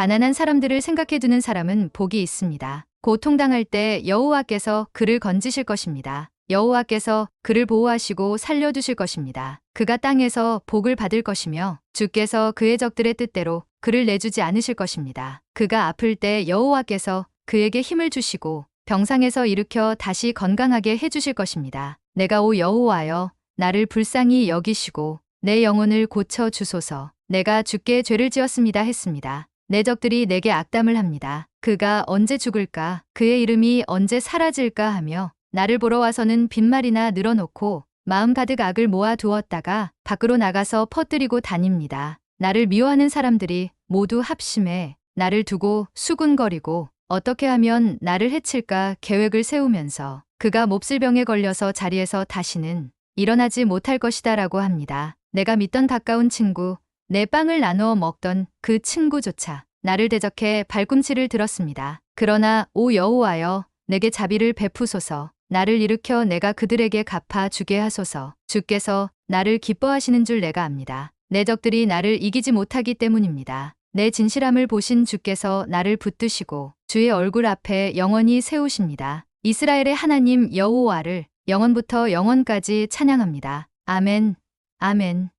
가난한 사람들을 생각해 두는 사람은 복이 있습니다. 고통당할 때 여호와께서 그를 건지실 것입니다. 여호와께서 그를 보호하시고 살려두실 것입니다. 그가 땅에서 복을 받을 것이며 주께서 그의 적들의 뜻대로 그를 내주지 않으실 것입니다. 그가 아플 때 여호와께서 그에게 힘을 주시고 병상에서 일으켜 다시 건강하게 해주실 것입니다. 내가 오 여호와여 나를 불쌍히 여기시고 내 영혼을 고쳐 주소서. 내가 주께 죄를 지었습니다 했습니다. 내 적들이 내게 악담을 합니다. 그가 언제 죽을까? 그의 이름이 언제 사라질까 하며 나를 보러 와서는 빈말이나 늘어놓고 마음 가득 악을 모아 두었다가 밖으로 나가서 퍼뜨리고 다닙니다. 나를 미워하는 사람들이 모두 합심해 나를 두고 수군거리고 어떻게 하면 나를 해칠까 계획을 세우면서 그가 몹쓸병에 걸려서 자리에서 다시는 일어나지 못할 것이다 라고 합니다. 내가 믿던 가까운 친구, 내 빵을 나누어 먹던 그 친구조차 나를 대적해 발꿈치를 들었습니다. 그러나 오 여호와여 내게 자비를 베푸소서 나를 일으켜 내가 그들에게 갚아 주게 하소서 주께서 나를 기뻐하시는 줄 내가 압니다. 내 적들이 나를 이기지 못하기 때문입니다. 내 진실함을 보신 주께서 나를 붙드시고 주의 얼굴 앞에 영원히 세우십니다. 이스라엘의 하나님 여호와를 영원부터 영원까지 찬양합니다. 아멘. 아멘.